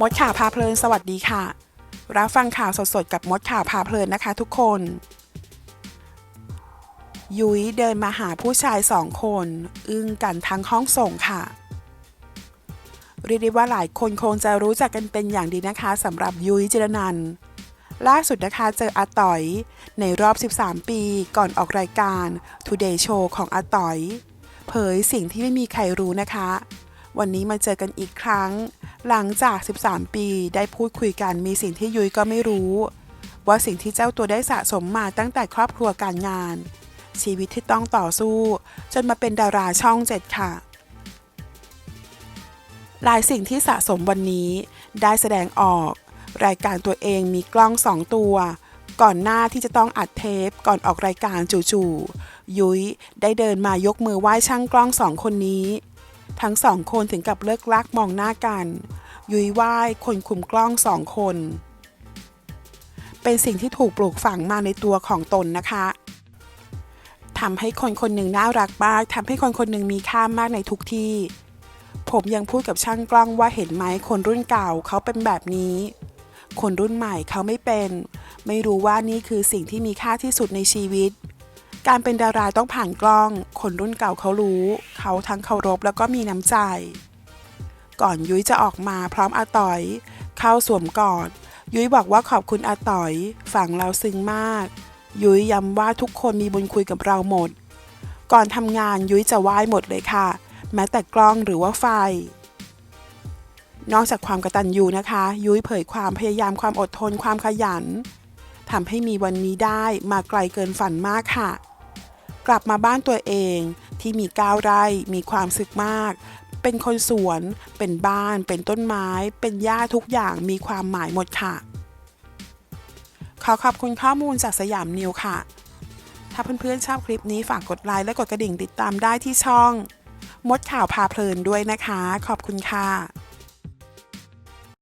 มดข่าวพาเพลินสวัสดีค่ะ รับฟังข่าวสดๆกับมดข่าวพาเพลินนะคะทุกคน ยุ้ยเดินมาหาผู้ชายสองคน อึ้งกันทั้งห้องส่งค่ะเรียกได้ว่าหลายคนคงจะรู้จักกันเป็นอย่างดีนะคะสำหรับยุ้ยจิรนันล่าสุดนะคะเจออาต๋อย ในรอบ 13 ปีก่อนออกรายการ Today Show ของอาต๋อย เผยสิ่งที่ไม่มีใครรู้นะคะ วันนี้มาเจอกันอีกครั้ง หลังจาก 13 ปีได้พูดคุยกันมีสิ่งที่ยุ้ยก็ไม่รู้ ว่าสิ่งที่เจ้าตัวได้สะสมมาตั้งแต่ครอบครัวการงาน ชีวิตที่ต้องต่อสู้ จนมาเป็นดาราช่องเจ็ดค่ะ หลายสิ่งที่สะสมวันนี้ได้แสดงออก รายการตัวเองมีกล้องสองตัว ก่อนหน้าที่จะต้องอัดเทปก่อนออกรายการจู่ๆยุ้ยได้เดินมายกมือไหว้ช่างกล้องสองคนนี้ ทั้งสองคนถึงกับเลิกลักมองหน้ากัน ยุยไหว้คนคุมกล้องสองคน เป็นสิ่งที่ถูกปลูกฝังมาในตัวของตนนะคะทำให้คนคนหนึ่งน่ารักมากทำให้คนคนหนึ่งมีค่ามากในทุกที่ ผมยังพูดกับช่างกล้องว่าเห็นไหมคนรุ่นเก่าเขาเป็นแบบนี้ คนรุ่นใหม่เขาไม่เป็น ไม่รู้ว่านี่คือสิ่งที่มีค่าที่สุดในชีวิต การเป็นดาราต้องผ่านกล้อง คนรุ่นเก่าเขารู้ เขาทั้งเคารพแล้วก็มีน้ำใจ ก่อนยุ้ยจะออกมาพร้อมอาต๋อย เข้าสวมกอด ยุ้ยบอกว่าขอบคุณอาต๋อย ฝังเราซึ้งมาก ยุ้ยย้ำว่าทุกคนมีบุญคุยกับเราหมด ก่อนทำงานยุ้ยจะไหว้หมดเลยค่ะ แม้แต่กล้องหรือว่าไฟ นอกจากความกระตัญญูนะคะ ยุ้ยเผยความพยายามความอดทนความขยันทำให้มีวันนี้ได้มาไกลเกินฝันมากค่ะ กลับมาบ้านตัวเองที่มีก้าวไร่มีความสึกมาก เป็นคนสวน เป็นบ้าน เป็นต้นไม้ เป็นหญ้าทุกอย่างมีความหมายหมดค่ะ ขอขอบคุณข้อมูลจากสยามนิวค่ะ ถ้าเพื่อนๆชอบคลิปนี้ฝากกดไลค์และกดกระดิ่งติดตามได้ที่ช่อง มดข่าวพาเพลินด้วยนะคะ ขอบคุณค่ะ